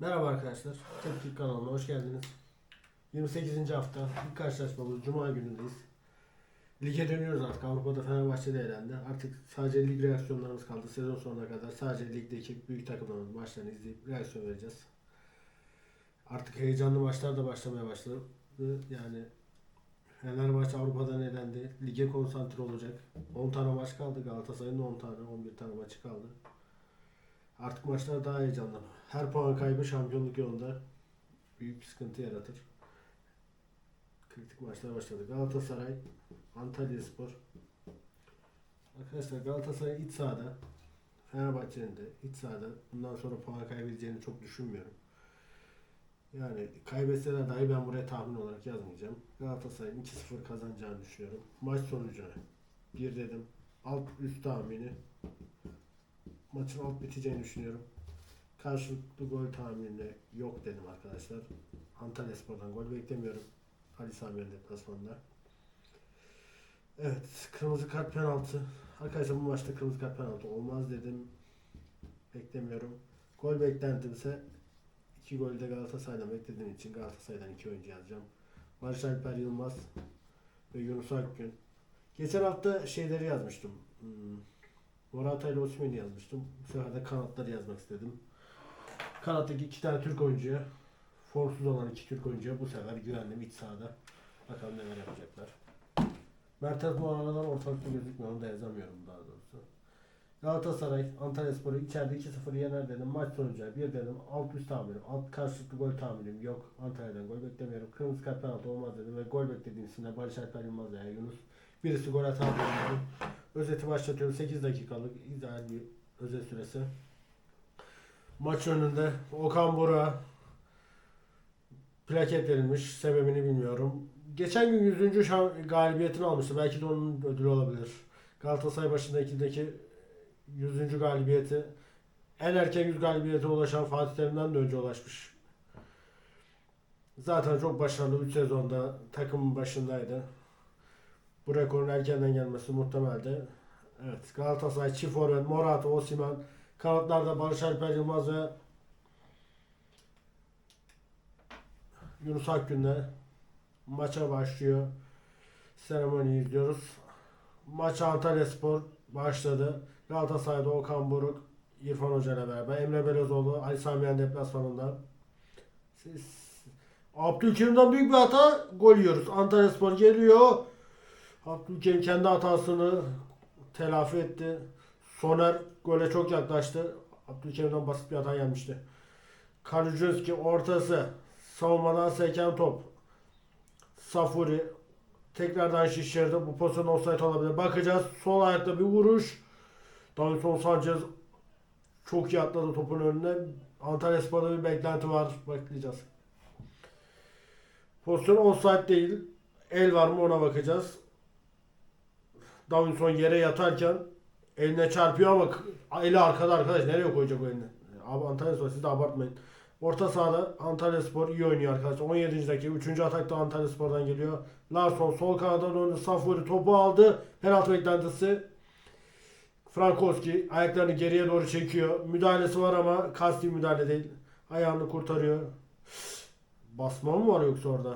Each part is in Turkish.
Merhaba arkadaşlar. Tepki kanalına hoş geldiniz. 28. hafta ilk karşılaşmamız Cuma günündeyiz. Lige dönüyoruz artık. Avrupa'da Fenerbahçe'de elendi. Artık sadece lig reaksiyonlarımız kaldı. Sezon sonuna kadar sadece ligdeki büyük takımların maçlarını izleyip reaksiyon vereceğiz. Artık heyecanlı maçlar da başlamaya başladı. Yani Fenerbahçe Avrupa'dan elendi. Lige konsantre olacak. 10 tane maç kaldı. Galatasaray'ın da 10 tane, 11 tane maçı kaldı. Artık maçlar daha heyecanlı. Her puan kaybı şampiyonluk yolunda büyük bir sıkıntı yaratır. Kritik maçlar başladı. Galatasaray, Antalya Spor. Arkadaşlar Galatasaray iç sahada, Fenerbahçe'nin de iç sahada bundan sonra puan kaybedeceğini çok düşünmüyorum. Yani kaybetseler dahi ben buraya tahmin olarak yazmayacağım. Galatasaray'ın 2-0 kazanacağını düşünüyorum. Maç sonucuna bir dedim. Alt üst tahmini maçın alt biteceğini düşünüyorum. Karşılıklı gol tahminine yok dedim arkadaşlar. Antalya Spor'dan gol beklemiyorum. Ali Sami'nin deplasmanında. Evet, kırmızı kart penaltı. Arkadaşlar bu maçta kırmızı kart penaltı olmaz dedim. Beklemiyorum. Gol beklentimse iki golde Galatasaray'dan beklediğim için Galatasaray'dan iki oyuncu yazacağım. Barış Alper Yılmaz ve Yunus Akgün. Geçen hafta şeyleri yazmıştım. Hmm, Morata ile Osimhen'i yazmıştım. Bu sefer de kanatları yazmak istedim. Kanattaki iki tane Türk oyuncuya, formsuz olan iki Türk oyuncuya bu sefer güvendim iç sahada. Bakalım neler yapacaklar. Mertens bu aralar ortalıkta gözükmüyor. Onu da yazamıyorum daha doğrusu. Galatasaray, Antalya Sporu içeride 2-0 yener dedim. Maç sonucu bir dedim. Alt üst tahminim. Alt karşılıklı gol tahminim yok. Antalya'dan gol beklemiyorum. Kırmızı kart penaltı olmaz dedim ve gol beklediğim isimler Barış Alper Yılmaz veya Yunus. Birisi gol atar dedim. Özeti başlatıyorum. 8 dakikalık ideal bir özet süresi. Maç önünde Okan Bora plaket verilmiş. Sebebini bilmiyorum. Geçen gün 100. şam- galibiyetini almıştı. Belki de onun ödülü olabilir. Galatasaray başındakideki 100. galibiyeti en erken 100 galibiyete ulaşan Fatih Terim'den de önce ulaşmış. Zaten çok başarılı 3 sezonda takımın başındaydı. Bu rekorun erkenden gelmesi muhtemeldi. Evet Galatasaray çift forvet Morata, Osimhen kanatlarda Barış Alper Yılmaz ve Yunus Akgün'le maça başlıyor. Seremoniyi izliyoruz. Maç Antalya Spor başladı. Galatasaray'da Okan Buruk, İrfan Hoca ile beraber. Emre Belözoğlu, Ali Samiyen deplasmanında. Siz... Abdülkerim'den büyük bir hata gol yiyoruz. Antalya Spor geliyor. Abdülkerim kendi hatasını telafi etti. Soner gole çok yaklaştı. Abdülkerim'den basit bir hata gelmişti. Kalucunski ortası. Savunmadan seken top. Safuri tekrardan şişirdi. Bu pozisyon offside olabilir. Bakacağız. Sol ayakta bir vuruş. Davinson Sanchez çok iyi atladı topun önüne. Antalya Spor'da bir beklenti var. Bakacağız. Pozisyon offside değil. El var mı ona bakacağız. Davinson yere yatarken eline çarpıyor ama eli arkada arkadaş. Nereye koyacak o elini? Abi Antalya Spor siz de abartmayın. Orta sahada Antalya Spor iyi oynuyor arkadaşlar. 17. dakika 3. atak da Antalya Spor'dan geliyor. Larson sol kanada döndü. Safuri topu aldı. Penaltı beklentisi. Frankowski ayaklarını geriye doğru çekiyor. Müdahalesi var ama kasti müdahale değil. Ayağını kurtarıyor. Basma mı var yoksa orada?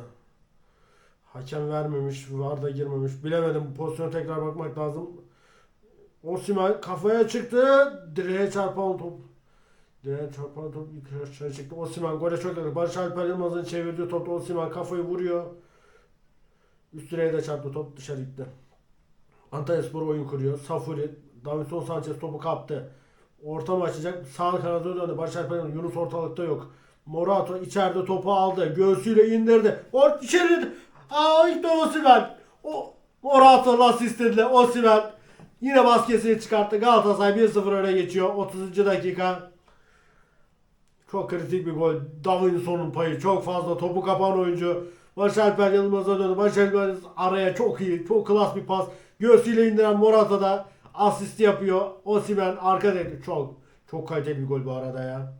Hakem vermemiş, var da girmemiş. Bilemedim. Pozisyona tekrar bakmak lazım. Osimhen kafaya çıktı. Direğe çarpan top. Direğe çarpan top yukarı çıktı. Osimhen gole çok yakın. Barış Alper Yılmaz'ın çevirdiği topta Osimhen kafayı vuruyor. Üst direğe de çarptı top dışarı gitti. Antalya Spor oyun kuruyor. Safuri, Davinson Sanchez topu kaptı. Orta mı açacak? Sağ kanada döndü. Barış Alper. Yunus ortalıkta yok. Morato içeride topu aldı. Göğsüyle indirdi. Or içeri. Aa işte Osimhen. O Morato'nun asistinde Osimhen yine basketini çıkarttı. Galatasaray 1-0 öne geçiyor. 30. dakika. Çok kritik bir gol. Davinson'un payı çok fazla. Topu kapan oyuncu. Barış Alper Yılmaz'a döndü. Barış Alper araya çok iyi. Çok klas bir pas. Göğsüyle indiren Morata da asist yapıyor. Osimhen arkadaydı. Çok çok kaliteli bir gol bu arada ya.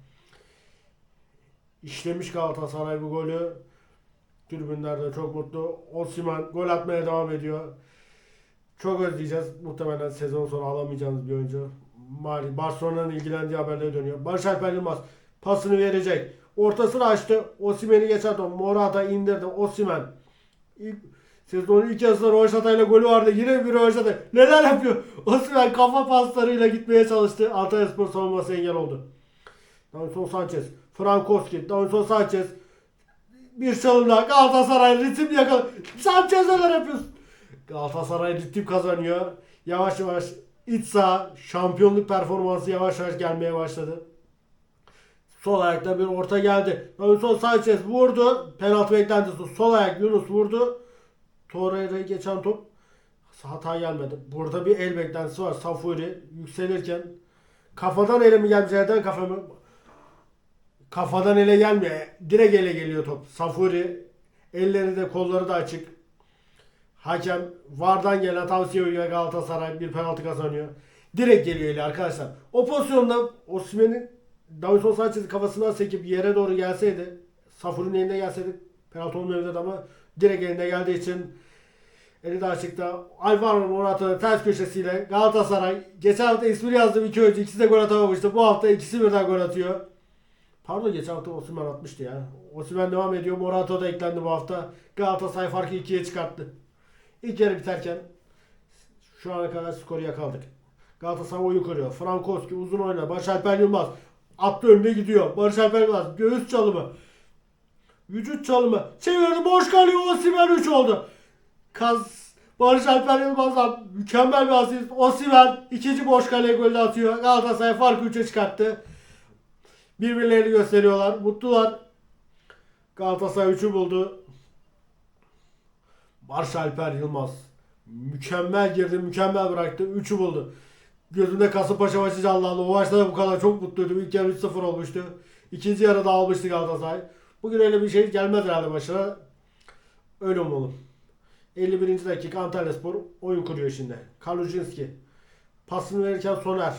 İşlemiş Galatasaray bu golü. Tribünler de çok mutlu. Osimhen gol atmaya devam ediyor. Çok özleyeceğiz. Muhtemelen sezon sonu alamayacağımız bir oyuncu. Mali Barcelona'nın ilgilendiği haberlere dönüyor. Barış Alper Yılmaz pasını verecek. Ortasını açtı. Osimhen'i geçer top. Morata indirdi. Osimhen. İlk, sezonun ilk yarısında Roşata ile golü vardı. Yine bir Roşata. Neler yapıyor? Osimhen kafa paslarıyla gitmeye çalıştı. Antalyaspor savunması engel oldu. Davinson Sanchez. Frankowski. Davinson Sanchez. Bir çalım daha. Galatasaray ritim yakaladı. Sanchez neler yapıyorsun? Galatasaray ritim kazanıyor. Yavaş yavaş iç saha şampiyonluk performansı yavaş yavaş gelmeye başladı. Sol ayakta bir orta geldi. Davinson Sanchez vurdu. Penaltı beklentisi. Sol ayak Yunus vurdu. Torreira'yı geçen top hata gelmedi. Burada bir el beklentisi var. Safuri yükselirken kafadan ele mi gelmiş yerden kafa? Kafadan ele gelmiyor. Direkt ele geliyor top. Safuri elleri de kolları da açık. Hakem VAR'dan gelen tavsiye uyuyor Galatasaray bir penaltı kazanıyor. Direkt geliyor eli arkadaşlar. O pozisyonda Osimhen'in Davinson Sanchez'in kafasından sekip yere doğru gelseydi Safuri'nin eline gelseydi penaltı olmayabilirdi ama direkt eline geldiği için eli de açıkta. Alvaro Morata'nın ters köşesiyle Galatasaray geçen hafta ismini yazdım iki oyuncu ikisi de gol atamamıştı. Bu hafta ikisi birden gol atıyor. Pardon geçen hafta Osimhen atmıştı ya. Osimhen devam ediyor. Morata da eklendi bu hafta. Galatasaray farkı ikiye çıkarttı. İlk yarı biterken şu ana kadar skoru yakaladık. Galatasaray oyun kuruyor. Frankowski uzun oyna. Barış Alper Yılmaz attı önüne gidiyor. Barış Alper Yılmaz göğüs çalımı. Vücut çalımı. Çevirdi boş kalıyor. Osimhen 3 oldu. Kaz Barış Alper Yılmaz'dan mükemmel bir asist. Osimhen ikinci boş kaleye golü atıyor. Galatasaray farkı 3'e çıkarttı. Birbirlerini gösteriyorlar. Mutlular. Galatasaray 3'ü buldu. Barış Alper Yılmaz. Mükemmel girdi, mükemmel bıraktı. 3'ü buldu. Gözümde Kasımpaşa maçı canlandı. O maçta da bu kadar çok mutluydum. İlk yarı 3-0 olmuştu. İkinci yarıda almıştı Galatasaray. Bugün öyle bir şey gelmez herhalde başına. Öyle umalım. 51. dakika Antalyaspor oyun kuruyor şimdi. Kalucinski. Pasını verirken Soner.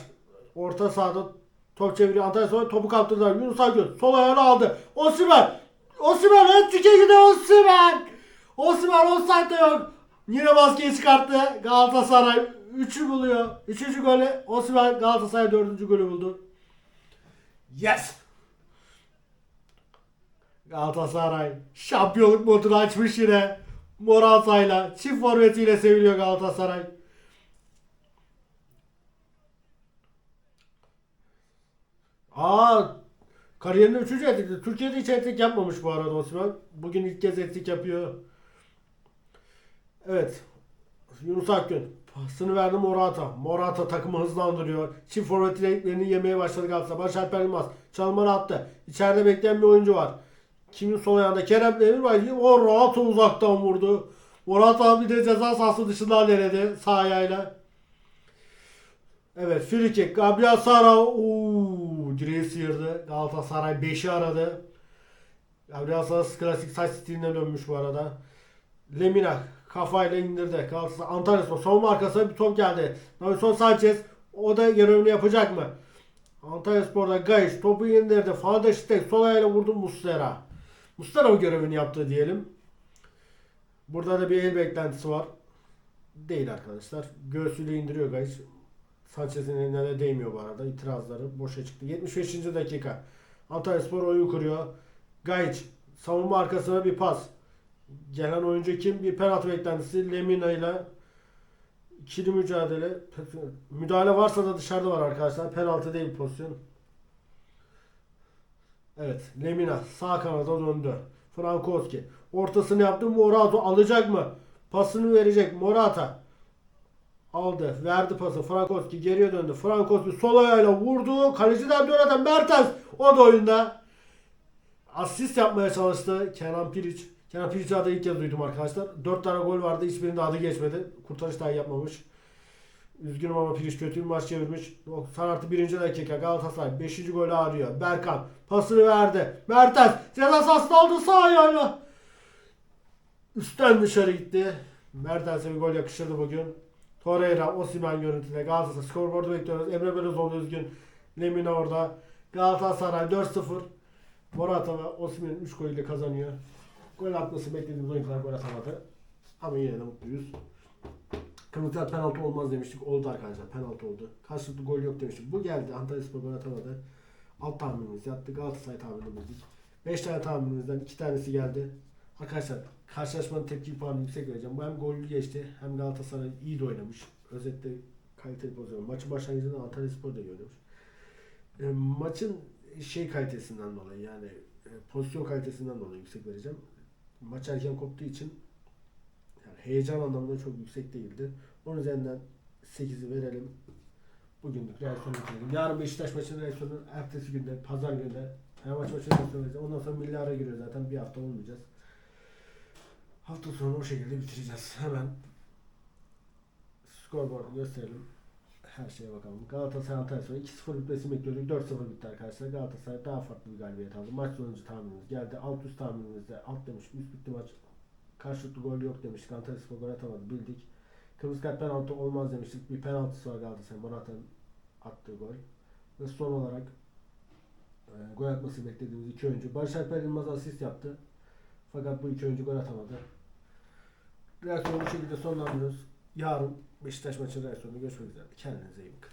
Orta sahada top çeviriyor. Antalyaspor topu kaptırdılar. Yunus Akgün sol ayağını aldı. Osimhen. Osimhen hat-trick'e gidiyor Osimhen. Osimhen offside'de yok. Yine maskeyi çıkarttı. Galatasaray 3'ü buluyor. 3. golü Osimhen Galatasaray 4. golü buldu. Yes! Galatasaray şampiyonluk modunu açmış yine. Morata'yla çift forvetiyle seviliyor Galatasaray. Aa kariyerinde 3. ettik. Türkiye'de hiç ettik yapmamış bu arada Osman. Bugün ilk kez ettik yapıyor. Evet. Yunus Akgün. Pasını verdi Morata. Morata takımı hızlandırıyor. Çift forvet renklerini yemeye başladı Galatasaray. Barış Alper Yılmaz. Çalımları attı. İçeride bekleyen bir oyuncu var. Kimin sol ayağında? Kerem Demirbay. O rahat uzaktan vurdu. Morata bir de ceza sahası dışından denedi. Sağ ayağıyla. Evet free kick. Gabriel Sara. Uuu. Direği sıyırdı. Galatasaray 5'i aradı. Gabriel Sara klasik saç stiline dönmüş bu arada. Lemina kafayla indirdi. Galatasaray Antalya Spor savunma arkasına bir top geldi. Davinson Sanchez o da görevini yapacak mı? Antalya Spor'da Gayiş topu indirdi. Fanda Şitek sol ayağıyla vurdu Muslera. Muslera o görevini yaptı diyelim. Burada da bir el beklentisi var. Değil arkadaşlar. Göğsüyle indiriyor Gayiş. Sanchez'in eline de değmiyor bu arada. İtirazları boşa çıktı. 75. dakika. Antalya Spor oyun kuruyor. Gayiç savunma arkasına bir pas. Gelen oyuncu kim? Bir penaltı beklentisi. Lemina ile ikili mücadele. Müdahale varsa da dışarıda var arkadaşlar. Penaltı değil pozisyon. Evet. Lemina sağ kanada döndü. Frankowski. Ortasını yaptı. Morata alacak mı? Pasını verecek. Morata. Aldı. Verdi pası. Frankowski geriye döndü. Frankowski sol ayağıyla vurdu. Kaleciden dönen Mertens. O da oyunda. Asist yapmaya çalıştı. Kenan Piric. Kenan Piric'i adı ilk kez duydum arkadaşlar. 4 tane gol vardı. Hiçbirinde adı geçmedi. Kurtarış dahi yapmamış. Üzgünüm ama Piric kötü bir maç çevirmiş. 90 artı 1. dakika Galatasaray 5. golü arıyor. Berkan pasını verdi. Mertens ceza sahasında aldı sağ ayağıyla. Üstten dışarı gitti. Mertens'e bir gol yakışırdı bugün. Torreira, Osimhen görüntüde Galatasaray skorboardu bekliyoruz. Emre Belözoğlu üzgün. Lemina orada. Galatasaray 4-0. Morata ve Osimhen 3 golüyle kazanıyor. Gol atması beklediğimiz oyuncular gol atamadı. Ama yine de mutluyuz. Kırmızı kart penaltı olmaz demiştik. Oldu arkadaşlar. Penaltı oldu. Karşılıklı gol yok demiştik. Bu geldi. Antalya Spor gol atamadı. Alt tahminimiz yattı. Galatasaray tahminimizdik. 5 tane tahminimizden 2 tanesi geldi. Arkadaşlar karşılaşmanın tepki puanı yüksek vereceğim. Bu hem gollü geçti hem Galatasaray iyi de oynamış. Özetle kaliteli pozisyon. Maçın başlangıcında Antalya Spor da iyi oynamış. E, maçın şey kalitesinden dolayı yani e, pozisyon kalitesinden dolayı yüksek vereceğim. Maç erken koptuğu için yani heyecan anlamında çok yüksek değildi. Onun üzerinden 8'i verelim. Bugünlük reaksiyonu bitirelim. Yarın Beşiktaş maçının reaksiyonu ertesi günde, pazar günde Fenerbahçe maçının reaksiyonu vereceğiz. Ondan sonra milli ara giriyor zaten. Bir hafta olmayacağız. Hafta sonu o şekilde bitireceğiz. Hemen skorboardu gösterelim. Her şeye bakalım. Galatasaray Antalya Spor 2-0 bitmesini bekliyorduk. 4-0 bitti arkadaşlar. Galatasaray daha farklı bir galibiyet aldı. Maç sonucu tahminimiz geldi. Alt üst tahminimizde alt demiş. Üst bitti maç. Karşılıklı gol yok demiştik. Antalya Spor gol atamadı. Bildik. Kırmızı kart penaltı olmaz demiştik. Bir penaltısı var Galatasaray. Morata'nın attığı gol. Ve son olarak e, gol atması beklediğimiz iki oyuncu. Barış Alper Yılmaz asist yaptı. Fakat bu iki oyuncu gol atamadı. Reaksiyonu bu şekilde sonlandırıyoruz. Yarın Beşiktaş maçı reaksiyonunda görüşmek üzere. Kendinize iyi bakın.